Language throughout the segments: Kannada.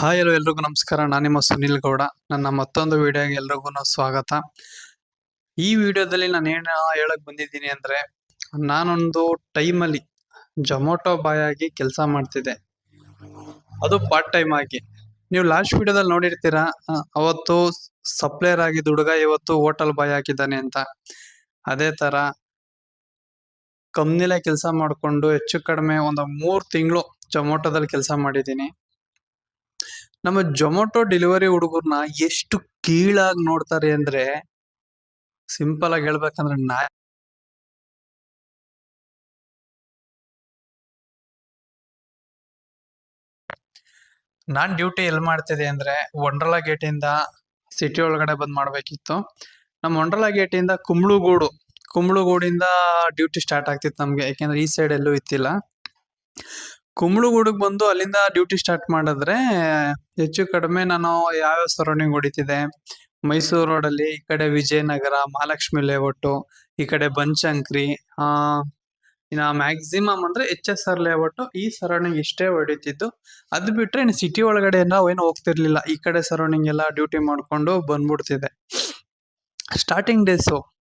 ಹಾಯ್ ಹಲೋ ಎಲ್ರಿಗೂ ನಮಸ್ಕಾರ. ನಾನು ನಿಮ್ಮ ಸುನಿಲ್ ಗೌಡ. ನನ್ನ ಮತ್ತೊಂದು ವಿಡಿಯೋಗೆ ಎಲ್ರಿಗೂ ಸ್ವಾಗತ. ಈ ವಿಡಿಯೋದಲ್ಲಿ ನಾನು ಏನು ಹೇಳಕ್ ಬಂದಿದ್ದೀನಿ ಅಂದ್ರೆ, ನಾನೊಂದು ಟೈಮಲ್ಲಿ ಜೊಮೊಟೊ ಬಾಯ್ ಆಗಿ ಕೆಲಸ ಮಾಡ್ತಿದ್ದೆ. ಅದು ಪಾರ್ಟ್ ಟೈಮ್ ಆಗಿ. ನೀವು ಲಾಸ್ಟ್ ವಿಡಿಯೋದಲ್ಲಿ ನೋಡಿರ್ತೀರಾ ಅವತ್ತು ಸಪ್ಲೈಯರ್ ಆಗಿ ಹುಡುಗ ಇವತ್ತು ಹೋಟೆಲ್ ಬಾಯ್ ಆಗಿದ್ದಾನೆ ಅಂತ. ಅದೇ ತರ ಕಂಪ್ನಿಲೇ ಕೆಲಸ ಮಾಡ್ಕೊಂಡು ಹೆಚ್ಚು ಕಡಿಮೆ ಒಂದು ಮೂರು ತಿಂಗಳು ಜೊಮೊಟೊದಲ್ಲಿ ಕೆಲಸ ಮಾಡಿದ್ದೀನಿ. ನಮ್ಮ ಜೊಮೊಟೊ ಡೆಲಿವರಿ ಹುಡುಗರ್ನ ಎಷ್ಟು ಕೀಳಾಗಿ ನೋಡ್ತಾರೆ ಅಂದ್ರೆ ಸಿಂಪಲ್ ಆಗಿ ಹೇಳ್ಬೇಕಂದ್ರೆ ನಾ ನಾನ್ ಡ್ಯೂಟಿ ಎಲ್ಲಿ ಮಾಡ್ತಿದ್ದೆ ಅಂದ್ರೆ ವಂಡ್ರಲಾ ಗೇಟ್ ಇಂದ ಸಿಟಿ ಒಳಗಡೆ ಬಂದ್ ಮಾಡ್ಬೇಕಿತ್ತು. ನಮ್ಮ ವಂಡ್ರಲಾ ಗೇಟ್ ಇಂದ ಕುಂಬಳುಗೂಡು, ಕುಂಬಳುಗೂಡಿಂದ ಡ್ಯೂಟಿ ಸ್ಟಾರ್ಟ್ ಆಗ್ತಿತ್ತು ನಮ್ಗೆ. ಯಾಕೆಂದ್ರೆ ಈ ಸೈಡ್ ಎಲ್ಲೂ ಇತ್ತಿಲ್ಲ. ಕುಂಬ್ಳುಗೂಡಿಗೆ ಬಂದು ಅಲ್ಲಿಂದ ಡ್ಯೂಟಿ ಸ್ಟಾರ್ಟ್ ಮಾಡಿದ್ರೆ ಹೆಚ್ಚು ಕಡಿಮೆ ನಾನು ಯಾವ್ಯಾವ ಸರೌಂಡಿಂಗ್ ಹೊಡಿತಿದ್ದೆ? ಮೈಸೂರು ಅಲ್ಲಿ ಈ ಕಡೆ ವಿಜಯನಗರ, ಮಹಾಲಕ್ಷ್ಮಿ ಲೇಔಟ್ ಈ ಕಡೆ ಬಂಚಂಕ್ರಿ, ಆ, ಇನ್ನ ಮ್ಯಾಕ್ಸಿಮಮ್ ಅಂದ್ರೆ ಎಚ್ ಎಸ್ ಆರ್ ಲೇಔಟ್ ಈ ಸರೌಂಡಿಂಗ್ ಇಷ್ಟೇ ಹೊಡಿತಿದ್ದು. ಅದ್ ಬಿಟ್ರೆ ಸಿಟಿ ಒಳಗಡೆ ನಾವು ಏನು ಹೋಗ್ತಿರ್ಲಿಲ್ಲ. ಈ ಕಡೆ ಸರೌಂಡಿಂಗ್ ಎಲ್ಲ ಡ್ಯೂಟಿ ಮಾಡ್ಕೊಂಡು ಬಂದ್ಬಿಡ್ತಿದೆ ಸ್ಟಾರ್ಟಿಂಗ್ ಡೇಸು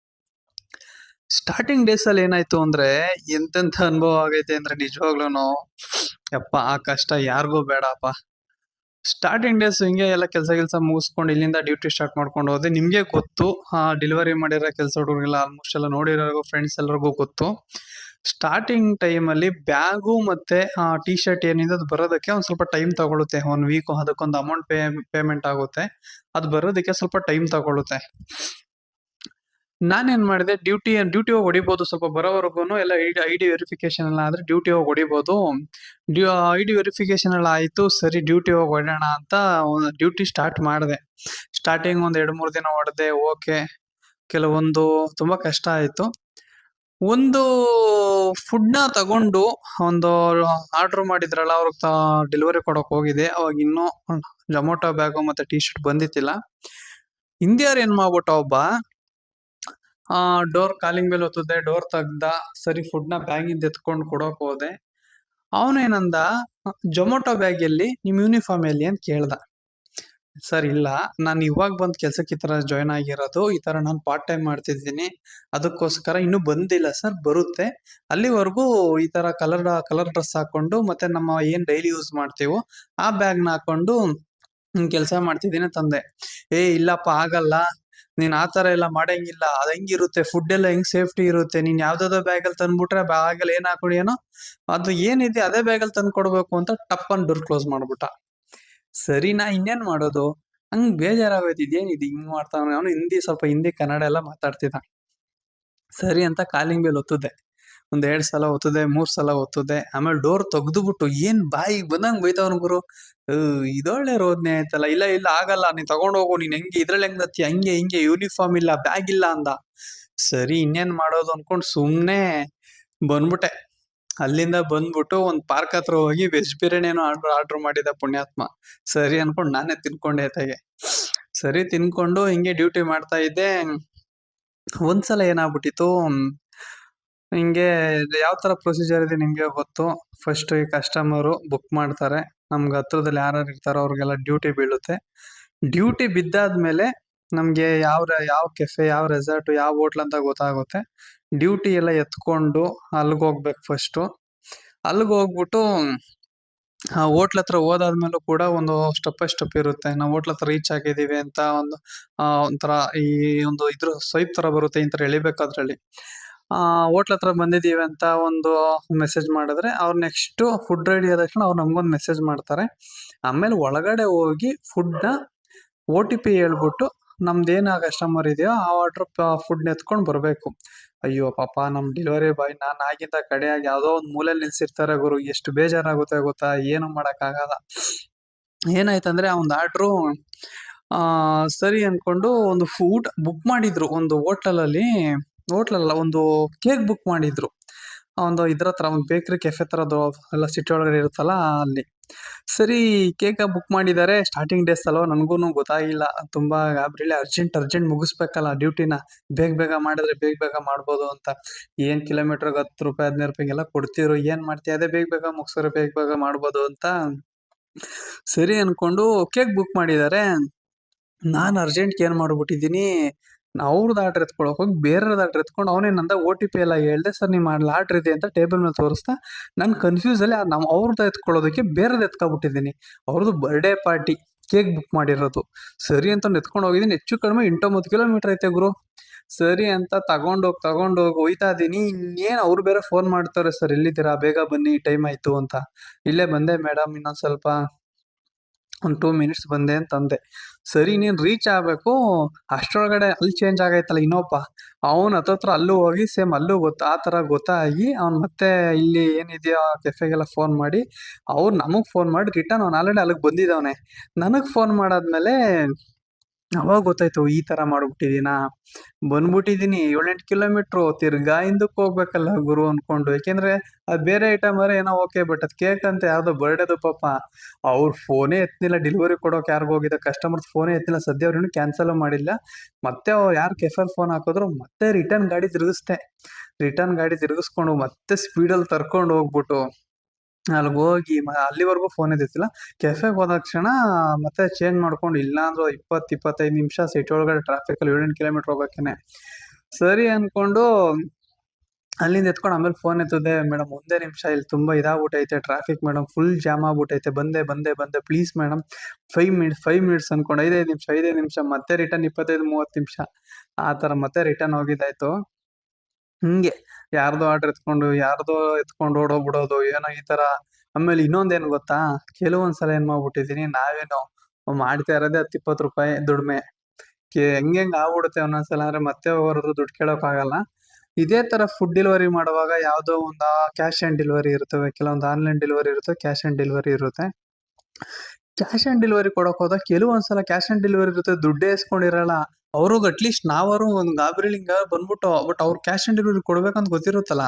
ಸ್ಟಾರ್ಟಿಂಗ್ ಡೇಸ್ ಅಲ್ಲಿ ಏನಾಯ್ತು ಅಂದ್ರೆ ಎಂತೆಂತ ಅನುಭವ ಆಗೈತೆ ಅಂದ್ರೆ ನಿಜವಾಗ್ಲೂನು, ಯಪ್ಪ, ಆ ಕಷ್ಟ ಯಾರಿಗೂ ಬೇಡಪ್ಪ. ಸ್ಟಾರ್ಟಿಂಗ್ ಡೇಸ್ ಹಿಂಗೆ ಎಲ್ಲ ಕೆಲಸ ಕೆಲಸ ಮುಗಿಸ್ಕೊಂಡು ಇಲ್ಲಿಂದ ಡ್ಯೂಟಿ ಸ್ಟಾರ್ಟ್ ಮಾಡ್ಕೊಂಡು ಹೋದೆ. ನಿಮ್ಗೆ ಗೊತ್ತು, ಆ ಡೆಲಿವರಿ ಮಾಡಿರೋ ಕೆಲಸ ಹುಡುಗರಿಗೆಲ್ಲ ಆಲ್ಮೋಸ್ಟ್ ಎಲ್ಲ ನೋಡಿರೋ ಫ್ರೆಂಡ್ಸ್ ಎಲ್ಲರಿಗೂ ಗೊತ್ತು. ಸ್ಟಾರ್ಟಿಂಗ್ ಟೈಮ್ ಅಲ್ಲಿ ಬ್ಯಾಗು ಮತ್ತೆ ಟಿ ಶರ್ಟ್ ಏನಿದೆ ಅದು ಬರೋದಕ್ಕೆ ಒಂದ್ ಸ್ವಲ್ಪ ಟೈಮ್ ತಗೊಳುತ್ತೆ. ಒನ್ ವೀಕ್ ಅದಕ್ಕೊಂದು ಅಮೌಂಟ್ ಪೇ ಪೇಮೆಂಟ್ ಆಗುತ್ತೆ. ಅದು ಬರೋದಕ್ಕೆ ಸ್ವಲ್ಪ ಟೈಮ್ ತಗೊಳುತ್ತೆ. ನಾನೇನ್ ಮಾಡಿದೆ ಡ್ಯೂಟಿ ಡ್ಯೂಟಿ ಹೋಗಿ ಹೊಡಿಬೋದು ಸ್ವಲ್ಪ ಬರೋವರೆಗೂ ಎಲ್ಲ ಐ ಡಿ ವೆರಿಫಿಕೇಶನ್ ಎಲ್ಲ ಆದ್ರೆ ಡ್ಯೂಟಿ ಹೋಗಿ ಹೊಡಿಬೋದು. ಐ ಡಿ ವೆರಿಫಿಕೇಶನ್ ಎಲ್ಲ ಆಯ್ತು, ಸರಿ ಡ್ಯೂಟಿ ಹೋಗಿ ಹೊಡೋಣ ಅಂತ ಡ್ಯೂಟಿ ಸ್ಟಾರ್ಟ್ ಮಾಡಿದೆ. ಸ್ಟಾರ್ಟಿಂಗ್ ಒಂದ್ ಎರಡು ಮೂರ್ ದಿನ ಹೊಡೆದೆ, ಓಕೆ. ಕೆಲವೊಂದು ತುಂಬಾ ಕಷ್ಟ ಆಯ್ತು. ಒಂದು ಫುಡ್ನ ತಗೊಂಡು ಒಂದು ಆರ್ಡರ್ ಮಾಡಿದ್ರಲ್ಲ, ಅವ್ರಿಗೆ ಡೆಲಿವರಿ ಕೊಡೋಕೆ ಹೋಗಿದೆ ಅವಾಗ ಇನ್ನೂ ಜೊಮೊಟೊ ಬ್ಯಾಗು ಮತ್ತೆ ಟಿ ಶರ್ಟ್ ಬಂದಿತ್ತಿಲ್ಲ ಹಿಂದಿಯವ್ರು ಏನ್ ಮಾಡ್ಬಿಟ್ಟ ಒಬ್ಬ ಆ, ಡೋರ್ ಕಾಲಿಂಗ್ ಮೇಲೆ ಒತ್ತದೆ ಡೋರ್ ತೆಗ್ದ, ಸರಿ ಫುಡ್ನ ಬ್ಯಾಗಿಂದ ಎತ್ಕೊಂಡು ಕೊಡೋಕ್ ಹೋದೆ. ಅವನೇನಂದ, ಜೊಮೊಟೊ ಬ್ಯಾಗ್ ಎಲ್ಲಿ ನಿಮ್ ಯೂನಿಫಾರ್ಮ್ ಎಲ್ಲಿ ಅಂತ ಕೇಳ್ದ. ಸರ್, ಇಲ್ಲ, ನಾನು ಇವಾಗ ಬಂದ್ ಕೆಲ್ಸಕ್ಕೆ ಈ ತರ ಜಾಯ್ನ್ ಆಗಿರೋದು, ಈ ತರ ನಾನು ಪಾರ್ಟ್ ಟೈಮ್ ಮಾಡ್ತಿದ್ದೀನಿ, ಅದಕ್ಕೋಸ್ಕರ ಇನ್ನೂ ಬಂದಿಲ್ಲ ಸರ್, ಬರುತ್ತೆ. ಅಲ್ಲಿವರೆಗೂ ಈ ತರ ಕಲರ್ ಕಲರ್ ಡ್ರೆಸ್ ಹಾಕೊಂಡು ಮತ್ತೆ ನಮ್ಮ ಏನ್ ಡೈಲಿ ಯೂಸ್ ಮಾಡ್ತೀವೋ, ಆ ಬ್ಯಾಗ್ನ ಹಾಕೊಂಡು ಕೆಲಸ ಮಾಡ್ತಿದ್ದೀನಿ ತಂದೆ. ಏ, ಇಲ್ಲಪ್ಪ, ಆಗಲ್ಲ. ನೀನ್ ಆ ತರ ಎಲ್ಲ ಮಾಡಂಗಿಲ್ಲ. ಅದ್ ಹೆಂಗಿರುತ್ತೆ? ಫುಡ್ ಎಲ್ಲ ಹೆಂಗ್ ಸೇಫ್ಟಿ ಇರುತ್ತೆ? ನೀನ್ ಯಾವ್ದಾವ್ದೋ ಬ್ಯಾಗ್ ಅಲ್ಲಿ ತಂದ್ಬಿಟ್ರೆ ಬ್ಯಾಗ್ ಅಲ್ಲಿ ಏನ್ ಹಾಕೊಡಿ ಏನೋ ಅದು ಏನಿದೆ ಅದೇ ಬ್ಯಾಗ್ ಅಲ್ಲಿ ಅಂತ ಟಪ್ ಅನ್ ಡೋರ್ ಕ್ಲೋಸ್ ಮಾಡ್ಬಿಟ್ಟ. ಸರಿ, ನಾ ಇನ್ನೇನ್ ಮಾಡೋದು? ಹಂಗ್ ಬೇಜಾರಾಗೋಯ್ತು ಏನಿದೆ ಹಿಂಗ್ ಮಾಡ್ತಾನೆ ಅವನು ಹಿಂದಿ ಸ್ವಲ್ಪ ಹಿಂದಿ ಕನ್ನಡ ಎಲ್ಲ ಮಾತಾಡ್ತಿದ್ದ ಸರಿ ಅಂತ ಕಾಲಿಂಗ್ ಬೇಲ್ ಒತ್ತದೆ. ಒಂದ್ ಎರಡ್ ಸಲ ಒತ್ತದೆ ಮೂರ್ ಸಲ ಒತ್ತದೆ ಆಮೇಲೆ ಡೋರ್ ತೆಗ್ದುಬಿಟ್ಟು ಏನ್ ಬಾಯಿಗೆ ಬಂದಂಗೆ ಬೈತಾವನ್ ಗುರು? ಇದೊಳ್ಳೆ ರೋದ್ನೆ ಆಯ್ತಲ್ಲ. ಇಲ್ಲ ಇಲ್ಲ, ಆಗಲ್ಲ. ನೀನ್ ತಗೊಂಡ್ ಹೋಗು. ನೀನ್ ಹೆಂಗೆ ಇದ್ರಲ್ಲಿ ಹೆಂಗ್ ಹತ್ತಿ ಹಂಗೆ, ಹಿಂಗೆ, ಯೂನಿಫಾರ್ಮ್ ಇಲ್ಲ, ಬ್ಯಾಗ್ ಇಲ್ಲ ಅಂದ. ಸರಿ, ಇನ್ನೇನ್ ಮಾಡೋದು ಅನ್ಕೊಂಡ್ ಸುಮ್ನೆ ಬಂದ್ಬಿಟ್ಟೆ. ಅಲ್ಲಿಂದ ಬಂದ್ಬಿಟ್ಟು ಒಂದ್ ಪಾರ್ಕ್ ಹತ್ರ ಹೋಗಿ ವೆಜ್ ಬಿರಿಯಾನಿ ಆರ್ಡರ್ ಆರ್ಡರ್ ಮಾಡಿದ ಪುಣ್ಯಾತ್ಮ. ಸರಿ ಅನ್ಕೊಂಡ್ ನಾನೇ ತಿನ್ಕೊಂಡೆ ತಗೆ ಸರಿ ತಿನ್ಕೊಂಡು ಹಿಂಗೆ ಡ್ಯೂಟಿ ಮಾಡ್ತಾ ಇದ್ದೆ. ಒಂದ್ಸಲ ಏನಾಗ್ಬಿಟ್ಟಿತ್ತು? ಹಿಂಗೆ ಯಾವ ತರ ಪ್ರೊಸೀಜರ್ ಇದೆ ನಿಮಗೆ ಗೊತ್ತು? ಫಸ್ಟ್ ಈ ಕಸ್ಟಮರು ಬುಕ್ ಮಾಡ್ತಾರೆ. ನಮ್ಗೆ ಹತ್ರದಲ್ಲಿ ಯಾರ್ಯಾರು ಇರ್ತಾರೋ ಅವ್ರಿಗೆಲ್ಲ ಡ್ಯೂಟಿ ಬೀಳುತ್ತೆ. ಡ್ಯೂಟಿ ಬಿದ್ದಾದ್ಮೇಲೆ ನಮಗೆ ಯಾವ ಯಾವ ಕೆಫೆ ಯಾವ ರೆಸಾರ್ಟ್ ಯಾವ ಹೋಟ್ಲ್ ಅಂತ ಗೊತ್ತಾಗುತ್ತೆ. ಡ್ಯೂಟಿ ಎಲ್ಲ ಎತ್ಕೊಂಡು ಅಲ್ಲಿಗೆ ಹೋಗ್ಬೇಕು ಫಸ್ಟು ಅಲ್ಲಿಗೆ ಹೋಗ್ಬಿಟ್ಟು, ಆ ಹೋಟ್ಲ್ ಹತ್ರ ಹೋದಾದ್ಮೇಲೂ ಕೂಡ ಒಂದು ಸ್ಟೆಪ್ ಬೈ ಸ್ಟೆಪ್ ಇರುತ್ತೆ. ನಾವು ಹೋಟ್ಲ್ ಹತ್ರ ರೀಚ್ ಆಗಿದ್ದೀವಿ ಅಂತ ಒಂದು ಒಂಥರ ಈ ಒಂದು ಇದ್ರ ಸ್ವೈಪ್ ತರ ಬರುತ್ತೆ ಈ ಥರ ಹೋಟ್ಲ್ ಹತ್ರ ಬಂದಿದ್ದೀವಿ ಅಂತ ಒಂದು ಮೆಸೇಜ್ ಮಾಡಿದ್ರೆ ಅವ್ರು ನೆಕ್ಸ್ಟ್ ಫುಡ್ ರೆಡಿ ಆದ ತಕ್ಷಣ ಅವ್ರು ನಮ್ಗೊಂದು ಮೆಸೇಜ್ ಮಾಡ್ತಾರೆ. ಆಮೇಲೆ ಒಳಗಡೆ ಹೋಗಿ ಫುಡ್ನ ಓ ಟಿ ಪಿ ಹೇಳ್ಬಿಟ್ಟು ನಮ್ದೇನ ಕಸ್ಟಮರ್ ಇದೆಯೋ ಆ ಆರ್ಡರ್ ಫುಡ್ ಎತ್ಕೊಂಡು ಬರಬೇಕು. ಅಯ್ಯೋ ಪಾಪ ನಮ್ಮ ಡೆಲಿವರಿ ಬಾಯ್ ನಾನು ಆಗಿಂದ ಕಡೆಯಾಗಿ ಯಾವುದೋ ಒಂದು ಮೂಲೆಯಲ್ಲಿ ನಿಲ್ಸಿರ್ತಾರೆ ಗುರು, ಎಷ್ಟು ಬೇಜಾರಾಗುತ್ತೆ ಗೊತ್ತಾ, ಏನು ಮಾಡೋಕ್ಕಾಗಲ್ಲ. ಏನಾಯ್ತಂದ್ರೆ ಆ ಒಂದು ಆರ್ಡ್ರು ಸರಿ ಅಂದ್ಕೊಂಡು ಒಂದು ಫುಡ್ ಬುಕ್ ಮಾಡಿದ್ರು ಒಂದು ಹೋಟ್ಲಲ್ಲಿ ಹೋಟ್ಲಲ್ಲ ಒಂದು ಕೇಕ್ ಬುಕ್ ಮಾಡಿದ್ರು. ಒಂದು ಇದ್ರ ಹತ್ರ ಒಂದು ಬೇಕರಿ ಕೆಫೆ ತರದ್ದು ಎಲ್ಲ ಸಿಟಿ ಒಳಗಡೆ ಇರುತ್ತಲ್ಲ ಅಲ್ಲಿ. ಸರಿ, ಕೇಕ್ ಬುಕ್ ಮಾಡಿದ್ದಾರೆ. ಸ್ಟಾರ್ಟಿಂಗ್ ಡೇಸ್ ಅಲ್ವಾ ನನಗೂ ಗೊತ್ತಾಗಿಲ್ಲ. ತುಂಬಾ ಗಾಬರಿಲಿ ಅರ್ಜೆಂಟ್ ಅರ್ಜೆಂಟ್ ಮುಗಿಸ್ಬೇಕಲ್ಲ ಡ್ಯೂಟಿನ ಬೇಗ ಬೇಗ ಮಾಡಿದ್ರೆ ಬೇಗ ಬೇಗ ಮಾಡ್ಬೋದು ಅಂತ. ಏನ್ ಕಿಲೋಮೀಟ್ರಿಗೆ ಹತ್ತು ರೂಪಾಯಿ, ಹದಿನೈದು ರೂಪಾಯಿಗೆಲ್ಲ ಕೊಡ್ತಿರು, ಏನ್ ಮಾಡ್ತೀಯ? ಅದೇ ಬೇಗ ಬೇಗ ಮುಗಿಸ್ರೆ ಬೇಗ ಬೇಗ ಮಾಡ್ಬೋದು ಅಂತ. ಸರಿ ಅನ್ಕೊಂಡು ಕೇಕ್ ಬುಕ್ ಮಾಡಿದ್ದಾರೆ. ನಾನು ಅರ್ಜೆಂಟ್ಗೆ ಏನು ಮಾಡ್ಬಿಟ್ಟಿದ್ದೀನಿ? ಅವ್ರದ್ದು ಆರ್ಡ್ರ್ ಎತ್ಕೊಳಕ್ ಹೋಗಿ ಬೇರೆಯವ್ರದ್ದು ಆರ್ಡ್ರ್ ಎತ್ಕೊಂಡು ಅವನೇನಂದ ಓ ಟಿ ಪಿ ಎಲ್ಲ ಹೇಳ್ದೆ, ಸರ್, ನಿಮ್ಮ ಆರ್ಡ್ರ್ ಇದೆ ಅಂತ ಟೇಬಲ್ ಮೇಲೆ ತೋರಿಸ್ತಾ ನಾನು ಕನ್ಫ್ಯೂಸಲ್ಲಿ ನಮ್ಮ ಅವ್ರದ್ದು ಎತ್ಕೊಳ್ಳೋದಕ್ಕೆ ಬೇರೆದು ಎತ್ಕೊಬಿಟ್ಟಿದ್ದೀನಿ. ಅವ್ರದ್ದು ಬರ್ಡೇ ಪಾರ್ಟಿ ಕೇಕ್ ಬುಕ್ ಮಾಡಿರೋದು. ಸರಿ ಅಂತ ಎತ್ಕೊಂಡು ಹೋಗಿದ್ದೀನಿ. ಹೆಚ್ಚು ಕಡಿಮೆ ಎಂಟೊಂಬತ್ತು ಕಿಲೋಮೀಟ್ರ್ ಐತೆ ಗುರು. ಸರಿ ಅಂತ ತಗೊಂಡೋಗಿ ತಗೊಂಡೋಗಿ ಹೋಯ್ತಾ ಇದ್ದೀನಿ. ಇನ್ನೇನು ಅವ್ರು ಬೇರೆ ಫೋನ್ ಮಾಡ್ತಾರೆ, ಸರ್, ಎಲ್ಲಿದ್ದೀರಾ? ಬೇಗ ಬನ್ನಿ ಟೈಮ್ ಆಯಿತು ಅಂತ. ಇಲ್ಲೇ ಬಂದೆ, ಮೇಡಮ್, ಇನ್ನೊಂದು ಸ್ವಲ್ಪ, ಒಂದು ಟೂ ಮಿನಿಟ್ಸ್ ಬಂದೆ ಅಂತಂದೆ. ಸರಿ, ನೀನು ರೀಚ್ ಆಗಬೇಕು. ಅಷ್ಟರೊಳಗಡೆ ಅಲ್ಲಿ ಚೇಂಜ್ ಆಗೈತಲ್ಲ ಇನ್ನೊಬ್ಬ. ಅವನು ಹತ್ರ ಅಲ್ಲೂ ಹೋಗಿ ಸೇಮ್ ಅಲ್ಲೂ ಗೊತ್ತ, ಆ ಥರ ಗೊತ್ತಾಗಿ ಅವ್ನು ಮತ್ತೆ ಇಲ್ಲಿ ಏನಿದೆಯೋ ಕೆಫೆಗೆಲ್ಲ ಫೋನ್ ಮಾಡಿ, ಅವ್ರು ನಮಗೆ ಫೋನ್ ಮಾಡಿ ರಿಟರ್ನ್ ಅವ್ನು ಆಲ್ರೆಡಿ ಅಲ್ಲಿಗೆ ಬಂದಿದ್ದವನೇ ನನಗೆ ಫೋನ್ ಮಾಡಾದ್ಮೇಲೆ ಅವಾಗ ಗೊತ್ತಾಯ್ತು ಈ ತರ ಮಾಡ್ಬಿಟ್ಟಿದ್ದೀನಾ? ಬಂದ್ಬಿಟ್ಟಿದ್ದೀನಿ. ಏಳೆಂಟು ಕಿಲೋಮೀಟ್ರು ತಿರ್ಗಾ ಹಿಂದಕ್ಕೆ ಹೋಗ್ಬೇಕಲ್ಲ ಗುರು ಅನ್ಕೊಂಡು ಯಾಕೆಂದ್ರೆ ಅದು ಬೇರೆ ಐಟಮ್ ಅರೆ ಏನೋ ಓಕೆ ಬಟ್ ಅದು ಕೇಕ್ ಅಂತ ಯಾವ್ದೋ ಬರ್ಡೇದು ಪಾಪ. ಅವ್ರ ಫೋನೇ ಎತ್ತಿಲ್ಲ ಡೆಲಿವರಿ ಕೊಡೋಕೆ ಯಾರಿಗೂ ಹೋಗಿದ್ದ ಕಸ್ಟಮರ್ಸ್ ಫೋನೇ ಎತ್ತಿಲ್ಲ ಸದ್ಯ ಅವ್ರು ಇನ್ನೂ ಕ್ಯಾನ್ಸಲ್ ಮಾಡಿಲ್ಲ. ಮತ್ತೆ ಅವ್ರು ಯಾರು ಕೆಫಲ್ ಫೋನ್ ಹಾಕಿದ್ರು, ಮತ್ತೆ ರಿಟರ್ನ್ ಗಾಡಿ ತಿರುಗಿಸ್ದೆ. ರಿಟರ್ನ್ ಗಾಡಿ ತಿರುಗಿಸ್ಕೊಂಡು ಮತ್ತೆ ಸ್ಪೀಡಲ್ಲಿ ತರ್ಕೊಂಡು ಹೋಗ್ಬಿಟ್ಟು. ಅಲ್ಲಿಗೆ ಹೋಗಿ ಅಲ್ಲಿವರೆಗೂ ಫೋನ್ ಇದ್ದಿತ್ತಿಲ್ಲ ಕೆಫೆಗೆ ಹೋದ ತಕ್ಷಣ ಮತ್ತೆ ಚೇಂಜ್ ಮಾಡ್ಕೊಂಡು ಇಲ್ಲ ಅಂದ್ರೆ ಇಪ್ಪತ್ತು ಇಪ್ಪತ್ತೈದು ನಿಮಿಷ ಸಿಟಿ ಒಳಗಡೆ ಟ್ರಾಫಿಕಲ್ಲಿ ಏಳೆಂಟು ಕಿಲೋಮೀಟ್ರ್ ಹೋಗೋಕ್ಕೇನೆ ಸರಿ ಅಂದ್ಕೊಂಡು ಅಲ್ಲಿಂದ ಎತ್ಕೊಂಡು ಆಮೇಲೆ ಫೋನ್ ಎತ್ತದೆ ಮೇಡಮ್ ಒಂದೇ ನಿಮಿಷ, ಇಲ್ಲಿ ತುಂಬ ಇದಾಗ್ಬಿಟ್ಟೈತೆ ಟ್ರಾಫಿಕ್ ಮೇಡಮ್ ಫುಲ್ ಜಾಮ್ ಆಗ್ಬಿಟ್ಟೈತೆ ಬಂದೆ ಬಂದೆ ಬಂದೆ please madam five minutes five minutes ಅಂದ್ಕೊಂಡು ಐದೈದು ನಿಮಿಷ ಐದೈದು ನಿಮಿಷ, ಮತ್ತೆ ರಿಟರ್ನ್ ಇಪ್ಪತ್ತೈದು ಮೂವತ್ತು ನಿಮಿಷ. ಆ ಥರ ಮತ್ತೆ ರಿಟರ್ನ್ ಹೋಗಿದ್ದಾಯ್ತು. ಹಿಂಗೆ ಯಾರ್ದೋ ಆರ್ಡರ್ ಎತ್ಕೊಂಡು, ಯಾರ್ದೋ ಎತ್ಕೊಂಡು ಓಡೋಗ್ಬಿಡೋದು ಏನೋ ಈ ತರ. ಆಮೇಲೆ ಇನ್ನೊಂದೇನು ಗೊತ್ತಾ? ಕೆಲವೊಂದ್ಸಲ ಏನ್ ಮಾಡ್ಬಿಟ್ಟಿದೀನಿ, ನಾವೇನೋ ಮಾಡ್ತಾ ಇರೋದೇ ಹತ್ತು ಇಪ್ಪತ್ತು ರೂಪಾಯಿ ದುಡಿಮೆ. ಕೆ ಹೆಂಗ್ ಆಗ್ಬಿಡುತ್ತೆ ಒಂದೊಂದ್ಸಲ ಅಂದ್ರೆ ಮತ್ತೆ ಅವ್ರದ್ದು ದುಡ್ಡು ಕೇಳೋಕ್ ಆಗಲ್ಲ ಇದೇ ತರ ಫುಡ್ ಡೆಲಿವರಿ ಮಾಡುವಾಗ ಯಾವ್ದೋ ಒಂದು ಕ್ಯಾಶ್ ಆನ್ ಡೆಲಿವರಿ ಇರ್ತವೆ, ಕೆಲವೊಂದು ಆನ್ಲೈನ್ ಡೆಲಿವರಿ ಇರುತ್ತೆ ಕ್ಯಾಶ್ ಆನ್ ಡೆಲಿವರಿ ಇರುತ್ತೆ. ಕ್ಯಾಶ್ ಆನ್ ಡೆಲಿವರಿ ಕೊಡಕ್ ಹೋದಾಗ ಕೆಲವೊಂದ್ಸಲ ಕ್ಯಾಶ್ ಆನ್ ಡೆಲಿವರಿ ಇರುತ್ತೆ ದುಡ್ಡೇ ಇಸ್ಕೊಂಡಿರಲ್ಲ ಅವ್ರಿಗೆ ಅಟ್ಲೀಸ್ಟ್ ನಾವಾರು ಒಂದು ಗಾಬರಿಲಿಂಗ ಬಂದ್ಬಿಟ್ಟು ಬಟ್ ಅವ್ರು ಕ್ಯಾಶ್ ಆನ್ ಡೆಲಿವರಿ ಕೊಡ್ಬೇಕಂತ ಗೊತ್ತಿರುತ್ತಲ್ಲ.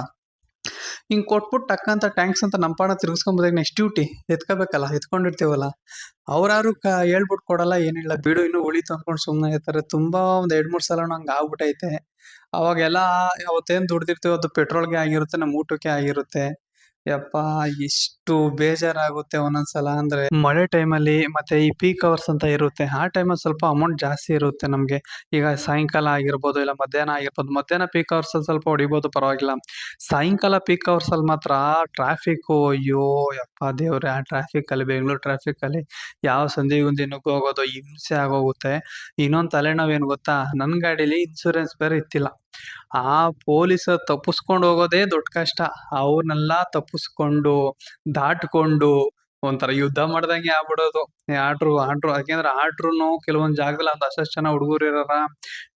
ಹಿಂಗ್ ಕೊಟ್ಬಿಟ್ಟು ಟಕ್ ಅಂತ ಟ್ಯಾಂಕ್ಸ್ ಅಂತ ನಮ್ಮ ಪಾಡ ತಿರ್ಗಿಸ್ಕೊಂಬೋದಾಗ ನೆಕ್ಸ್ಟ್ ಡ್ಯೂಟಿ ಎತ್ಕೋಬೇಕಲ್ಲ, ಎತ್ಕೊಂಡಿರ್ತೀವಲ್ಲ. ಅವ್ರಾರು ಕ ಹೇಳ್ಬಿಟ್ಟು ಕೊಡಲ್ಲ, ಏನಿಲ್ಲ, ಬಿಡು ಇನ್ನು ಉಳಿತು ಅಂದ್ಕೊಂಡು ಸುಮ್ಮನೆ ಇರ್ತಾರೆ. ತುಂಬಾ ಒಂದು ಎರಡು ಮೂರು ಸಲ ಹಂಗ ಆಗ್ಬಿಟ್ಟೈತೆ ಅವಾಗೆಲ್ಲ ಅವತ್ತೇನ್ ದುಡ್ದಿರ್ತೀವೋ ಅದು ಪೆಟ್ರೋಲ್ಗೆ ಆಗಿರುತ್ತೆ ನಮ್ಮ ಊಟಕ್ಕೆ ಆಗಿರುತ್ತೆ. ಯಪ್ಪಾ, ಎಷ್ಟು ಬೇಜಾರಾಗುತ್ತೆ ಒಂದೊಂದ್ಸಲ ಅಂದ್ರೆ. ಮಳೆ ಟೈಮಲ್ಲಿ ಮತ್ತೆ ಈ ಪೀಕ್ ಅವರ್ಸ್ ಅಂತ ಇರುತ್ತೆ. ಆ ಟೈಮಲ್ಲಿ ಸ್ವಲ್ಪ ಅಮೌಂಟ್ ಜಾಸ್ತಿ ಇರುತ್ತೆ ನಮ್ಗೆ. ಈಗ ಸಾಯಂಕಾಲ ಆಗಿರ್ಬೋದು, ಇಲ್ಲ ಮಧ್ಯಾಹ್ನ ಆಗಿರ್ಬೋದು, ಮಧ್ಯಾಹ್ನ ಪೀಕ್ ಅವರ್ಸ್ ಅಲ್ಲಿ ಸ್ವಲ್ಪ ಹೊಡಿಬೋದು, ಪರವಾಗಿಲ್ಲ. ಸಾಯಂಕಾಲ ಪೀಕ್ ಅವರ್ಸ್ ಅಲ್ಲಿ ಮಾತ್ರ ಟ್ರಾಫಿಕ್ ಅಯ್ಯೋ, ಯಪ್ಪ ದೇವ್ರೆ, ಆ ಟ್ರಾಫಿಕ್ ಅಲ್ಲಿ, ಬೆಂಗಳೂರು ಟ್ರಾಫಿಕ್ ಅಲ್ಲಿ ಯಾವ ಸಂಧಿ ಗುಂದಿ ಹೋಗೋದು ಹಿಂಸೆ ಆಗೋಗುತ್ತೆ. ಇನ್ನೊಂದ್ ತಲೆನೋವೇನು ಏನ್ ಗೊತ್ತಾ? ನನ್ ಗಾಡೀಲಿ ಇನ್ಸೂರೆನ್ಸ್ ಬೇರೆ ಇತ್ತಿಲ್ಲ. ಆ ಪೊಲೀಸ್ ತಪ್ಪಿಸ್ಕೊಂಡು ಹೋಗೋದೇ ದೊಡ್ಡ ಕಷ್ಟ. ಅವ್ರನ್ನೆಲ್ಲ ತಪ್ಪಿಸ್ಕೊಂಡು, ದಾಟ್ಕೊಂಡು ಒಂಥರ ಯುದ್ಧ ಮಾಡ್ದಂಗೆ ಆಗ್ಬಿಡೋದು. ಆಟ್ರು ಆಟ್ರು ಯಾಕೆಂದ್ರೆ ಆಟ್ರುನು ಕೆಲವೊಂದ್ ಜಾಗದಲ್ಲಿ ಅಂತ ಅಷ್ಟಷ್ಟು ಜನ ಹುಡುಗರು ಇರೋರ.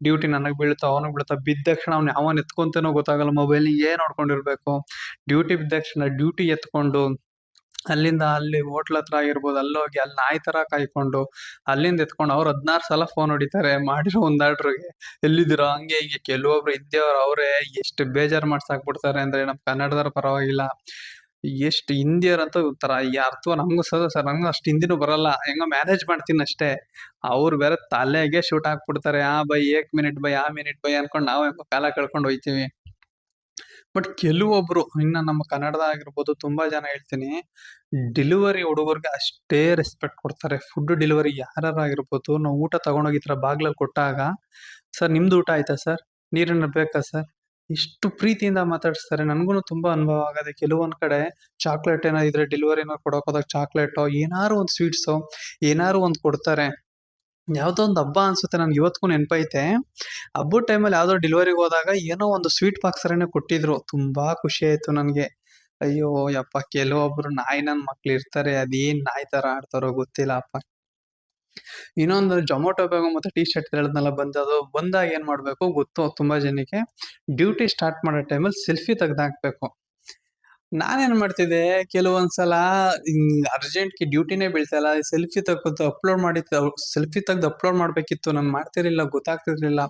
ಡ್ಯೂಟಿ ನನಗ್ ಬೀಳ್ತಾ, ಅವನಿಗೆ ಬೀಳ್ತಾ, ಬಿದ್ದ ತಕ್ಷಣ ಅವ್ನು ಯಾವನ್ ಎತ್ಕೊಂತಾನೋ ಗೊತ್ತಾಗಲ್ಲ. ಮೊಬೈಲ್ ಏನ್ ನೋಡ್ಕೊಂಡಿರ್ಬೇಕು? ಡ್ಯೂಟಿ ಬಿದ್ದ ತಕ್ಷಣ ಡ್ಯೂಟಿ ಎತ್ಕೊಂಡು ಅಲ್ಲಿಂದ ಅಲ್ಲಿ ಹೋಟ್ಲ್ ಹತ್ರ ಆಗಿರ್ಬೋದು, ಅಲ್ಲಿ ಹೋಗಿ ಅಲ್ಲಿ ನಾಯಿ ತರ ಕಾಯ್ಕೊಂಡು ಅಲ್ಲಿಂದ ಎತ್ಕೊಂಡು ಅವ್ರು ಹದಿನಾರು ಸಲ ಫೋನ್ ಹೊಡಿತಾರೆ, ಮಾಡಿರೋ ಒಂದಾಡ್ರಿಗೆ ಎಲ್ಲಿದ್ದೀರಾ? ಹಂಗೆ ಹಿಂಗೆ. ಕೆಲವೊಬ್ರು ಹಿಂದಿಯವ್ರು ಅವರೇ ಎಷ್ಟು ಬೇಜಾರ್ ಮಾಡ್ಸಾಕ್ಬಿಡ್ತಾರೆ ಅಂದ್ರೆ ನಮ್ ಕನ್ನಡದವ್ರ ಪರವಾಗಿಲ್ಲ. ಎಷ್ಟು ಅಂತ ಒಂಥರ ಈ ಅರ್ಥವ ನಮಗೂ ಸದ ಸರ್ ನಂಗೂ ಅಷ್ಟು ಹಿಂದಿನೂ ಬರಲ್ಲ. ಹೆಂಗೋ ಮ್ಯಾನೇಜ್ ಮಾಡ್ತೀನಿ ಅಷ್ಟೇ. ಅವ್ರು ಬೇರೆ ತಲೆಗೆ ಶೂಟ್ ಹಾಕ್ಬಿಡ್ತಾರೆ, ಆ, ಬೈ, ಏಕ್ ಮಿನಿಟ್ ಬೈ, ಆ ಮಿನಿಟ್ ಬೈ ಅನ್ಕೊಂಡು ನಾವು ಹೆಂಗೋ ಕಾಲ ಕಳ್ಕೊಂಡು ಹೋಯ್ತೀವಿ. ಬಟ್ ಕೆಲವೊಬ್ರು, ಇನ್ನ ನಮ್ಮ ಕನ್ನಡದ ಆಗಿರ್ಬೋದು ತುಂಬಾ ಜನ ಹೇಳ್ತೀನಿ, ಡೆಲಿವರಿ ಹುಡುಗರಿಗೆ ಅಷ್ಟೇ ರೆಸ್ಪೆಕ್ಟ್ ಕೊಡ್ತಾರೆ. ಫುಡ್ ಡೆಲಿವರಿ ಯಾರು ಆಗಿರ್ಬೋದು, ನಾವು ಊಟ ತಗೊಂಡೋಗಿ ಥರ ಬಾಗ್ಲಲ್ಲಿ ಕೊಟ್ಟಾಗ, ಸರ್, ನಿಮ್ದು ಊಟ ಆಯ್ತಾ ಸರ್? ನೀರನ್ನ ಬೇಕಾ ಸರ್? ಇಷ್ಟು ಪ್ರೀತಿಯಿಂದ ಮಾತಾಡಿಸ್ತಾರೆ. ನನಗೂನು ತುಂಬಾ ಅನುಭವ ಆಗದೆ. ಕೆಲವೊಂದ್ ಕಡೆ ಚಾಕ್ಲೇಟ್ ಏನಾದ್ರೆ ಇದ್ರೆ ಡೆಲಿವರಿ ಏನೋ ಕೊಡೋಕೋದಾಗ ಚಾಕ್ಲೇಟೋ ಏನಾದ್ರು ಒಂದ್ ಸ್ವೀಟ್ಸ್ ಏನಾದ್ರು ಒಂದು ಕೊಡ್ತಾರೆ. ಯಾವ್ದೋ ಒಂದು ಹಬ್ಬ ಅನ್ಸುತ್ತೆ ನನ್ಗೆ ಇವತ್ತಿಗೂ ನೆನಪೈತೆ. ಹಬ್ಬದ ಟೈಮಲ್ಲಿ ಯಾವ್ದೋ ಡೆಲಿವರಿಗೆ ಹೋದಾಗ ಏನೋ ಒಂದು ಸ್ವೀಟ್ ಬಾಕ್ಸ್ ಅರೇನೆ ಕೊಟ್ಟಿದ್ರು. ತುಂಬಾ ಖುಷಿ ಆಯ್ತು ನನಗೆ. ಅಯ್ಯೋ, ಯಪ್ಪ, ಕೆಲವೊಬ್ರು ನಾಯಿ ನನ್ನ ಮಕ್ಳು ಇರ್ತಾರೆ, ಅದೇನ್ ನಾಯಿ ತರ ಆಡ್ತಾರೋ ಗೊತ್ತಿಲ್ಲ, ಅಪ್ಪ. ಇನ್ನೊಂದು ಜೊಮೊಟೊ ಬ್ಯಾಗ್ ಮತ್ತೆ ಟೀ ಶರ್ಟ್ ಹೇಳದ್ನೆಲ್ಲ ಬಂದದು ಬಂದಾಗ ಏನ್ ಮಾಡಬೇಕು ಗೊತ್ತು ತುಂಬಾ ಜನಕ್ಕೆ. ಡ್ಯೂಟಿ ಸ್ಟಾರ್ಟ್ ಮಾಡೋ ಟೈಮಲ್ಲಿ ಸೆಲ್ಫಿ ತೆಗ್ದು ಹಾಕ್ಬೇಕು ನಾನೇನ್ ಮಾಡ್ತಿದ್ದೆ, ಕೆಲವೊಂದ್ಸಲ ಅರ್ಜೆಂಟ್ಗೆ ಡ್ಯೂಟಿನೇ ಬೀಳ್ತಲ್ಲ ಸೆಲ್ಫಿ ತೆಗೆದು ಅಪ್ಲೋಡ್ ಮಾಡಿ ಸೆಲ್ಫಿ ತೆಗ್ದು ಅಪ್ಲೋಡ್ ಮಾಡ್ಬೇಕಿತ್ತು, ನಾನು ಮಾಡ್ತಿರ್ಲಿಲ್ಲ, ಗೊತ್ತಾಗ್ತಿರ್ಲಿಲ್ಲ.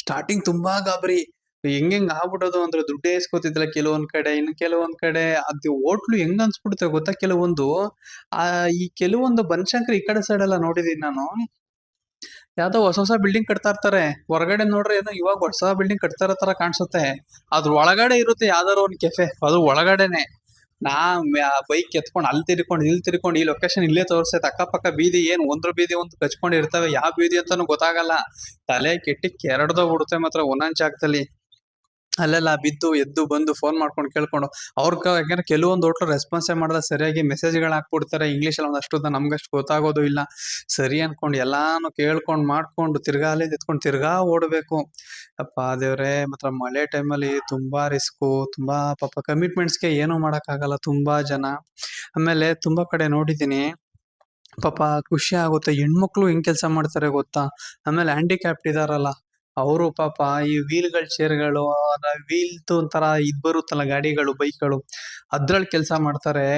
ಸ್ಟಾರ್ಟಿಂಗ್ ತುಂಬಾ ಗಾಬರಿ. ಹೆಂಗ್ ಆಗ್ಬಿಡೋದು ಅಂದ್ರೆ ದುಡ್ಡೇ ಇಸ್ಕೊತಿದ್ದಿಲ್ಲ ಕೆಲವೊಂದ್ ಕಡೆ, ಇನ್ನು ಕೆಲವೊಂದ್ ಕಡೆ, ಅದು ಹೋಟ್ಲು ಹೆಂಗ್ ಅನ್ಸ್ಬಿಡುತ್ತೆ ಗೊತ್ತಾ ಕೆಲವೊಂದು? ಆ, ಈ ಕೆಲವೊಂದು ಬನಶಂಕರಿ ಈ ಕಡೆ ಸೈಡ್ ಎಲ್ಲ ನೋಡಿದೀನಿ ನಾನು. ಯಾವ್ದೋ ಹೊಸ ಹೊಸ ಬಿಲ್ಡಿಂಗ್ ಕಟ್ತಾ ಇರ್ತಾರೆ. ಹೊರಗಡೆ ನೋಡ್ರೆ ಏನೋ ಇವಾಗ ಹೊಸ ಬಿಲ್ಡಿಂಗ್ ಕಟ್ತಾ ತರ ಕಾಣಿಸುತ್ತೆ. ಅದ್ರ ಒಳಗಡೆ ಇರುತ್ತೆ ಯಾವ್ದಾರು ಒಂದ್ ಕೆಫೆ ಅದು ಒಳಗಡೆನೆ. ನಾ ಬೈಕ್ ಎತ್ಕೊಂಡು ಅಲ್ಲಿ ತಿರ್ಕೊಂಡು ಇಲ್ಲಿ ತಿರ್ಕೊಂಡು ಈ ಲೊಕೇಶನ್ ಇಲ್ಲೇ ತೋರಿಸ್ತೈತೆ ಅಕ್ಕಪಕ್ಕ ಬೀದಿ ಏನ್ ಒಂದ್ರ ಬೀದಿ ಒಂದು ಕಚ್ಕೊಂಡು ಇರ್ತವೆ ಯಾವ ಬೀದಿ ಅಂತಾನು ಗೊತ್ತಾಗಲ್ಲ. ತಲೆ ಕೆಟ್ಟಿ ಕೆರಡ್ದೋಗ್ಬಿಡುತ್ತೆ ಮಾತ್ರ ಒಂದೊಂದ್ ಜಾಗದಲ್ಲಿ. ಅಲ್ಲೆಲ್ಲ ಬಿದ್ದು ಎದ್ದು ಬಂದು ಫೋನ್ ಮಾಡ್ಕೊಂಡು ಕೇಳ್ಕೊಂಡು. ಅವ್ರ ಯಾಕಂದ್ರೆ ಕೆಲವೊಂದು ಹೋಟ್ಲು ರೆಸ್ಪಾನ್ಸೇ ಮಾಡಿದ್ರೆ ಸರಿಯಾಗಿ ಮೆಸೇಜ್ಗಳು ಹಾಕ್ಬಿಡ್ತಾರೆ. ಇಂಗ್ಲೀಷ್ ಅಲ್ಲಿ ಒಂದಷ್ಟು ನಮ್ಗಷ್ಟು ಗೊತ್ತಾಗೋದು ಇಲ್ಲ. ಸರಿ ಅನ್ಕೊಂಡು ಎಲ್ಲಾನು ಕೇಳ್ಕೊಂಡು ಮಾಡ್ಕೊಂಡು ತಿರ್ಗಾ ಅಲ್ಲಿ ಎತ್ಕೊಂಡು ತಿರ್ಗಾ ಓಡಬೇಕು. ಅಪ್ಪ ದೇವರೇ, ಮಾತ್ರ ಮಳೆ ಟೈಮಲ್ಲಿ ತುಂಬಾ ರಿಸ್ಕು ತುಂಬಾ ಪಾಪ ಕಮಿಟ್ಮೆಂಟ್ಸ್ಗೆ ಏನು ಆಗಲ್ಲ ತುಂಬಾ ಜನ. ಆಮೇಲೆ ತುಂಬಾ ಕಡೆ ನೋಡಿದೀನಿ ಪಾಪ ಖುಷಿ ಆಗುತ್ತೆ. ಹೆಣ್ಮಕ್ಳು ಹೆಂಗ್ ಕೆಲಸ ಮಾಡ್ತಾರೆ ಗೊತ್ತಾ? ಆಮೇಲೆ ಹ್ಯಾಂಡಿಕ್ಯಾಪ್ಟ್ ಇದಾರಲ್ಲ. ಅವರು ಪಾಪ ಈ ವೀಲ್ಗಳ ಚೇರ್ಗಳು ವೀಲ್ ಒಂಥರ ಇದ್ ಬರುತ್ತಲ್ಲ ಗಾಡಿಗಳು, ಬೈಕ್ಗಳು ಅದ್ರಲ್ಲಿ ಕೆಲಸ ಮಾಡ್ತಾರೆ.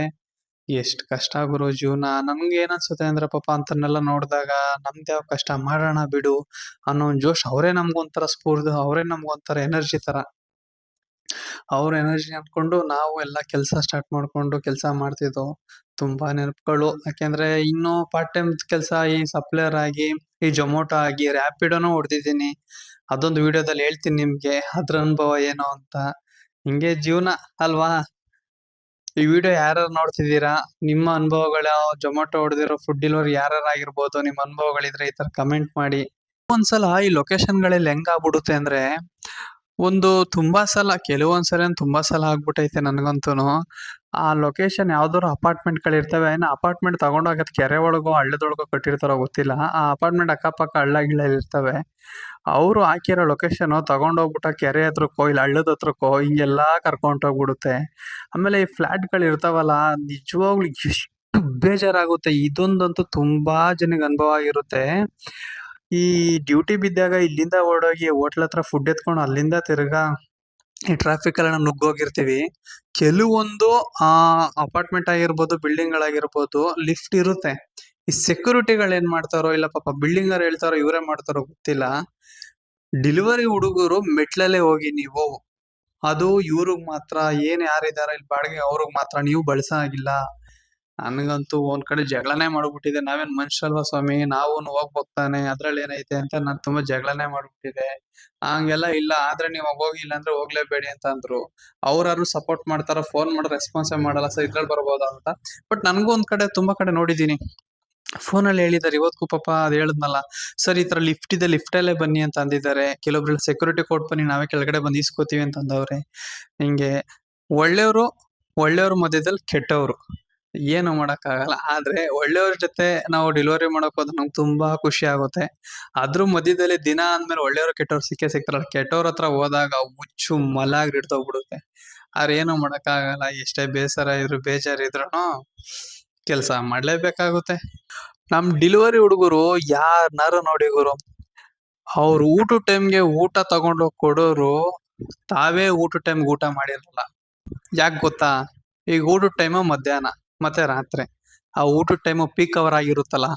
ಎಷ್ಟ್ ಕಷ್ಟ ಗುರು ಜೀವನ. ನಮ್ಗೆ ಏನನ್ಸುತ್ತೆ ಅಂದ್ರೆ ಪಾಪ ಅಂತನ್ನೆಲ್ಲ ನೋಡಿದಾಗ ನಮ್ದೆ ಯಾವ ಕಷ್ಟ? ಮಾಡೋಣ ಬಿಡು ಅನ್ನೋ ಒಂದ್ ಜೋಶ್. ಅವರೇ ನಮ್ಗೊಂಥರ ಸ್ಫೂರ್ತಿ ಅವರೇ ನಮ್ಗೊಂಥರ ಎನರ್ಜಿ ತರ. ಅವ್ರ ಎನರ್ಜಿ ಅನ್ಕೊಂಡು ನಾವು ಎಲ್ಲ ಕೆಲಸ ಸ್ಟಾರ್ಟ್ ಮಾಡ್ಕೊಂಡು ಕೆಲಸ ಮಾಡ್ತಿದ್ವು ತುಂಬಾ ನೆನಪುಗಳು. ಯಾಕೆಂದ್ರೆ ಇನ್ನು ಪಾರ್ಟ್ ಟೈಮ್ ಕೆಲಸ ಈ ಸಪ್ಲೈಯರ್ ಆಗಿ ಈ ಜೊಮೊಟೊ ಆಗಿ ರ್ಯಾಪಿಡೋನು ಹೊಡೆದಿದ್ದೀನಿ. ಅದೊಂದು ವಿಡಿಯೋದಲ್ಲಿ ಹೇಳ್ತೀನಿ ನಿಮ್ಗೆ. ಅದ್ರ ಅನುಭವ ಏನು ಅಂತ. ಹಿಂಗೆ ಜೀವನ ಅಲ್ವಾ? ಈ ವಿಡಿಯೋ ಯಾರು ನೋಡ್ತಿದ್ದೀರಾ? ನಿಮ್ಮ ಅನುಭವಗಳು ಜೊಮೊಟೊ ಹೊಡೆದಿರೋ ಫುಡ್ ಡೆಲಿವರಿ ಯಾರು ಆಗಿರ್ಬೋದು? ನಿಮ್ಮ ಅನುಭವಗಳಿದ್ರೆ ಈ ತರ ಕಮೆಂಟ್ ಮಾಡಿ. ಒಂದ್ಸಲ ಈ ಲೊಕೇಶನ್ಗಳಲ್ಲಿ ಹೆಂಗ್ ಆಗ್ಬಿಡುತ್ತೆ ಅಂದ್ರೆ ಒಂದು ತುಂಬಾ ಸಲ, ಕೆಲವೊಂದ್ ಸಲ ತುಂಬಾ ಸಲ ಆಗ್ಬಿಟ್ಟೈತೆ ನನಗಂತೂ ಆ ಲೊಕೇಶನ್ ಯಾವ್ದಾದ್ರು ಅಪಾರ್ಟ್ಮೆಂಟ್ ಗಳಿರ್ತವೆ ಏನೋ ಅಪಾರ್ಟ್ಮೆಂಟ್ ತಗೊಂಡೋಗದ್ ಕೆರೆ ಒಳಗೋ, ಹಳ್ಳದೊಳಗೋ ಕಟ್ಟಿರ್ತಾರೋ ಗೊತ್ತಿಲ್ಲ. ಆ ಅಪಾರ್ಟ್ಮೆಂಟ್ ಅಕ್ಕಪಕ್ಕ ಹಳ್ಳ ಇರ್ತವೆ. ಅವರು ಹಾಕಿರೋ ಲೊಕೇಶನ್ ತಗೊಂಡೋಗ್ಬಿಟ್ಟ ಕೆರೆ ಹತ್ರಕ್ಕೋ, ಇಲ್ಲ ಹಳ್ಳದ ಹತ್ರಕ್ಕೋ, ಹಿಂಗೆಲ್ಲ ಕರ್ಕೊಂಡ್ ಹೋಗ್ಬಿಡುತ್ತೆ ಆಮೇಲೆ ಈ ಫ್ಲಾಟ್ಗಳು ಇರ್ತಾವಲ್ಲ, ನಿಜವಾಗ್ಲು ಎಷ್ಟು ಬೇಜಾರಾಗುತ್ತೆ. ಇದೊಂದಂತೂ ತುಂಬಾ ಜನಕ್ಕೆ ಅನುಭವ ಆಗಿರುತ್ತೆ. ಈ ಡ್ಯೂಟಿ ಬಿದ್ದಾಗ ಇಲ್ಲಿಂದ ಓಡೋಗಿ ಹೋಟ್ಲ್ ಹತ್ರ ಫುಡ್ ಎತ್ಕೊಂಡು ಅಲ್ಲಿಂದ ತಿರ್ಗಾ ಈ ಟ್ರಾಫಿಕ್ ನುಗ್ಗಿ ನುಗ್ಗೋಗಿರ್ತೀವಿ. ಕೆಲವೊಂದು, ಆ ಅಪಾರ್ಟ್ಮೆಂಟ್ ಆಗಿರ್ಬೋದು ಬಿಲ್ಡಿಂಗ್ ಗಳಾಗಿರ್ಬೋದು ಲಿಫ್ಟ್ ಇರುತ್ತೆ. ಈ ಸೆಕ್ಯೂರಿಟಿಗಳು ಏನ್ ಮಾಡ್ತಾರೋ, ಇಲ್ಲ ಪಾಪ ಬಿಲ್ಡಿಂಗ್ ಅವ್ರು ಹೇಳ್ತಾರೋ, ಇವರೇ ಮಾಡ್ತಾರೋ ಗೊತ್ತಿಲ್ಲ. ಡೆಲಿವರಿ ಹುಡುಗರು ಮೆಟ್ಲಲ್ಲೇ ಹೋಗಿ ನೀವು. ಅದು ಇವ್ರಿಗೆ ಮಾತ್ರ, ಏನ್ ಯಾರಿದಾರ, ಇಲ್ಲಿ ಬಾಡಿಗೆ ಅವ್ರಿಗೆ ಮಾತ್ರ, ನೀವು ಬಳಸಾಗಿಲ್ಲ ನನ್ಗಂತೂ ಒಂದ್ ಕಡೆ ಜಗಳನೆ ಮಾಡ್ಬಿಟ್ಟಿದೆ. ನಾವೇನ್ ಮನುಷ್ಯಲ್ವಾ ಸ್ವಾಮಿ? ನಾವು ಹೋಗ್ ತಾನೆ ಅದ್ರಲ್ಲಿ ಏನೈತೆ ಅಂತ ನಾನ್ ತುಂಬಾ ಜಗಳನೆ ಮಾಡ್ಬಿಟ್ಟಿದೆ. ಹಂಗೆಲ್ಲ ಇಲ್ಲ, ಆದ್ರೆ ನೀವ್ ಹೋಗಿಲ್ಲ ಅಂದ್ರೆ ಹೋಗ್ಲೇಬೇಡಿ ಅಂತ ಅಂದ್ರು. ಅವ್ರಾರು ಸಪೋರ್ಟ್ ಮಾಡ್ತಾರ ಫೋನ್ ಮಾಡಿದ್ರೆ ರೆಸ್ಪಾನ್ಸೇ ಮಾಡಲ್ಲ ಸರ್ ಇದ್ರಲ್ಲಿ ಬರ್ಬೋದಾ ಅಂತ. ಬಟ್ ನನಗೂ ಒಂದ್ ಕಡೆ ತುಂಬಾ ಕಡೆ ನೋಡಿದೀನಿ. ಫೋನ್ ಅಲ್ಲಿ ಹೇಳಿದಾರೆ ಇವತ್ತು ಪಾಪ ಅದ್ ಹೇಳದ್ನಲ್ಲ. ಸರ್, ಈ ತರ ಲಿಫ್ಟ್ ಇದೆ ಲಿಫ್ಟ್ ಅಲ್ಲೇ ಬನ್ನಿ ಅಂತ ಅಂದಿದ್ದಾರೆ. ಕೆಲವೊಬ್ರು ಸೆಕ್ಯೂರಿಟಿ ಕೋಡ್ ಬನ್ನಿ, ನಾವೇ ಕೆಳಗಡೆ ಬಂದು ಇಸ್ಕೋತೀವಿ ಅಂತ ಅಂದವ್ರೆ. ಹಿಂಗೆ ಒಳ್ಳೆಯವರು, ಒಳ್ಳೆಯವ್ರ ಮಧ್ಯದಲ್ಲಿ ಕೆಟ್ಟವ್ರು. ಏನು ಆಗಲ್ಲ ಆದ್ರೆ ಒಳ್ಳೆಯವ್ರ ಜೊತೆ ನಾವು ಡೆಲಿವರಿ ಮಾಡಕ್ ಹೋದ್ರೆ ನಮ್ಗೆ ತುಂಬಾ ಖುಷಿ ಆಗುತ್ತೆ. ಅದ್ರ ಮಧ್ಯದಲ್ಲಿ ದಿನ ಅಂದ್ಮೇಲೆ ಒಳ್ಳೆಯವ್ರು ಕೆಟ್ಟವ್ರು ಸಿಕ್ಕೇ ಸಿಗ್ತಾರಲ್ಲ. ಕೆಟ್ಟವ್ರ ಹತ್ರ ಹೋದಾಗ ಹುಚ್ಚು ಮಲಾಗ್ ಹಿಡ್ದೋಗ್ಬಿಡುತ್ತೆ. ಆದ್ರೆ ಏನು ಆಗಲ್ಲ ಎಷ್ಟೇ ಬೇಸರ ಇದ್ರು ಬೇಜಾರ್ ಕೆಲಸ ಮಾಡ್ಲೇಬೇಕಾಗುತ್ತೆ. ನಮ್ ಡೆಲಿವರಿ ಹುಡುಗರು ಯಾರನ್ನಾರು ನೋಡಿ ಗುರು, ಅವ್ರು ಊಟ ಟೈಮ್ಗೆ ಊಟ ತಗೊಂಡೋಗಿ ಕೊಡೋರು ತಾವೇ ಊಟ ಟೈಮ್ಗೆ ಊಟ ಮಾಡಿರಲ್ಲ. ಯಾಕೆ ಗೊತ್ತಾ? ಈಗ ಊಟದ ಟೈಮು ಮಧ್ಯಾಹ್ನ. ಮತ್ತೆ ರಾತ್ರಿ. ಆ ಊಟದ ಟೈಮು ಪೀಕ್ ಅವರ್ ಆಗಿರುತ್ತಲ್ಲ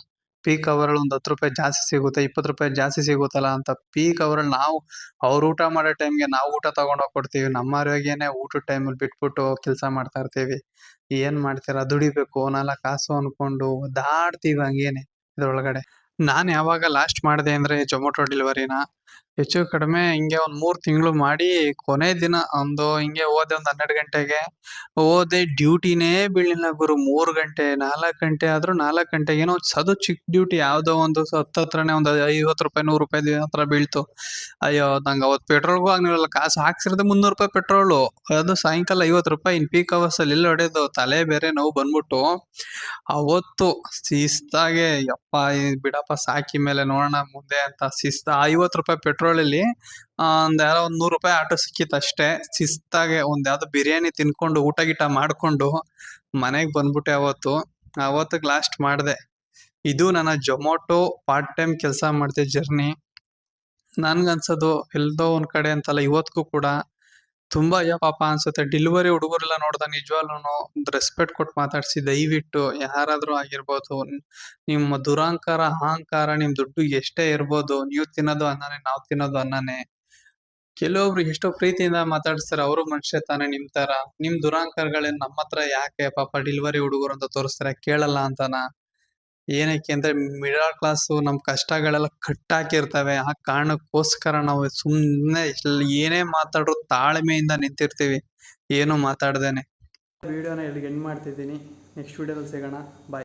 ಪೀಕ್ ಅವರ್ ಅಲ್ಲಿ ಒಂದ್ ಹತ್ತು ರೂಪಾಯಿ ಜಾಸ್ತಿ ಸಿಗುತ್ತೆ, ಇಪ್ಪತ್ತು ರೂಪಾಯಿ ಜಾಸ್ತಿ ಸಿಗುತ್ತಲ್ಲ ಅಂತ ಪೀಕ್ ಅವರ್ ಅಲ್ಲಿ ನಾವು ಅವ್ರು ಊಟ ಮಾಡೋ ಟೈಮ್ಗೆ ನಾವು ಊಟ ತಗೊಂಡ್ ಹೋಗ್ ಕೊಡ್ತೀವಿ. ನಮ್ಮ ಆರೋಗ್ಯನೇ ಊಟದ ಟೈಮಲ್ಲಿ ಬಿಟ್ಬಿಟ್ಟು ಕೆಲಸ ಮಾಡ್ತಾ ಇರ್ತೀವಿ. ಏನ್ ಮಾಡ್ತೀರಾ? ದುಡಿಬೇಕು ನಾಲ್ಕು ಕಾಸು ಅನ್ಕೊಂಡು ದಾಡ್ತೀವಿ ಹಂಗೇನೆ ಇದ್ರೊಳಗಡೆ. ನಾನ್ ಯಾವಾಗ ಲಾಸ್ಟ್ ಮಾಡಿದೆ ಅಂದ್ರೆ ಜೊಮೊಟೊ ಡೆಲಿವರಿನ ಹೆಚ್ಚು ಕಡಿಮೆ ಹಿಂಗೆ ಒಂದ್ ಮೂರ್ ತಿಂಗಳು ಮಾಡಿ ಕೊನೆ ದಿನ ಒಂದು ಹಿಂಗೆ ಹೋದೆ ಒಂದ್ ಹನ್ನೆರಡು ಗಂಟೆಗೆ ಹೋದೆ ಡ್ಯೂಟಿನೇ ಬೀಳಿಲ್ಲ ಗುರು. ಮೂರ್ ಗಂಟೆ, ನಾಲ್ಕ್ ಗಂಟೆ ಆದ್ರೂ ನಾಲ್ಕ್ ಗಂಟೆಗೆ ಏನೋ ಅದು ಚಿಕ್ಕ ಡ್ಯೂಟಿ ಯಾವ್ದೋ ಒಂದು ಹತ್ತತ್ರನೇ ಒಂದ್ ಐವತ್ತು ರೂಪಾಯಿ, ನೂರು ರೂಪಾಯಿ ಹತ್ರ ಬೀಳ್ತು. ಅಯ್ಯೋ, ನಂಗೆ ಅವತ್ ಪೆಟ್ರೋಲ್ಗೂ ಆಗ್ಲಿಲ್ಲ ಕಾಸು ಹಾಕ್ಸಿರೋದೇ ಮುನ್ನೂರು ರೂಪಾಯಿ ಪೆಟ್ರೋಲು. ಅದು ಸಾಯಂಕಾಲ ಐವತ್ ರೂಪಾಯಿ ಇನ್ ಪೀಕ್ ಅವರ್ಸ್ ಅಲ್ಲಿ ಎಲ್ಲ ಹೊಡೆದು? ತಲೆ ಬೇರೆ ನೋವು ಬಂದ್ಬಿಟ್ಟು. ಅವತ್ತು ಶಿಸ್ತಾಗೆ, ಯಪ್ಪ ಬಿಡಪ್ಪ, ಸಾಕಿ ಮೇಲೆ ನೋಡೋಣ, ಮುಂದೆ ಅಂತ ಶಿಸ್ತ ಐವತ್ ರೂಪಾಯಿ ಪೆಟ್ರೋಲ್ ಅಲ್ಲಿ ಒಂದ್ ಯಾರೋ ಒಂದ್ ನೂರು ರೂಪಾಯಿ ಆಟೋ ಸಿಕ್ಕಿತ್ತು ಅಷ್ಟೇ. ಶಿಸ್ತಾಗೆ ಒಂದ್ ಯಾವುದೋ ಬಿರಿಯಾನಿ ತಿನ್ಕೊಂಡು ಊಟ ಗೀಟ ಮಾಡ್ಕೊಂಡು ಮನೆಗೆ ಬಂದ್ಬಿಟ್ಟೆ ಅವತ್ತು. ಅವತ್ತಿಗೆ ಲಾಸ್ಟ್ ಮಾಡ್ದೆ. ಇದು ನನ್ನ ಜೊಮೊಟೊ ಪಾರ್ಟ್ ಟೈಮ್ ಕೆಲಸ ಮಾಡ್ತಿದ್ದ ಜರ್ನಿ ನನ್ಗನ್ಸೋದು, ಎಲ್ದೋ ಒಂದ್ ಕಡೆ ಅಂತಲ್ಲ ಇವತ್ತಿಗೂ ಕೂಡ ತುಂಬಾ ಅಯ್ಯೋ ಪಾಪ ಅನ್ಸುತ್ತೆ. ಡೆಲಿವರಿ ಹುಡುಗರೆಲ್ಲ ನೋಡ್ದ ನಿಜವಾಗ್ಲೂ ರೆಸ್ಪೆಕ್ಟ್ ಕೊಟ್ಟು ಮಾತಾಡ್ಸಿ ದಯವಿಟ್ಟು ಯಾರಾದ್ರೂ ಆಗಿರ್ಬೋದು, ನಿಮ್ಮ ದುರಾಂಕಾರ, ಅಹಂಕಾರ, ನಿಮ್ ದುಡ್ಡು ಎಷ್ಟೇ ಇರ್ಬೋದು, ನೀವು ತಿನ್ನೋದು ಅನ್ನನೇ, ನಾವ್ ತಿನ್ನೋದು ಅನ್ನನೇ. ಕೆಲವೊಬ್ರು ಎಷ್ಟೋ ಪ್ರೀತಿಯಿಂದ ಮಾತಾಡ್ಸ್ತಾರೆ, ಅವರು ಮನುಷ್ಯ ತಾನೆ ನಿಮ್ ತರ ನಿಮ್ ದುರಾಂಕಾರಗಳೇನ್ ನಮ್ಮ ಹತ್ರ ಯಾಕೆ ಪಾಪ ಡೆಲಿವರಿ ಹುಡುಗರು ಅಂತ ತೋರಿಸ್ತಾರೆ, ಕೇಳಲ್ಲ ಅಂತನ? ಏನಕ್ಕೆ ಅಂದ್ರೆ ಮಿಡಲ್ ಕ್ಲಾಸ್ ನಮ್ ಕಷ್ಟಗಳೆಲ್ಲ ಕಟ್ಟಾಕಿರ್ತವೆ. ಆ ಕಾರಣಕ್ಕೋಸ್ಕರ ನಾವು ಸುಮ್ನೆ ಏನೇ ಮಾತಾಡ್ರು ತಾಳ್ಮೆಯಿಂದ ನಿಂತಿರ್ತೀವಿ. ಏನು ಮಾತಾಡ್ದೇನೆ. ವಿಡಿಯೋನ ಇಲ್ಲಿಗೆ ಎಂಡ್ ಮಾಡ್ತಿದ್ದೀನಿ. ನೆಕ್ಸ್ಟ್ ವಿಡಿಯೋದಲ್ಲಿ ಸಿಗೋಣ. ಬಾಯ್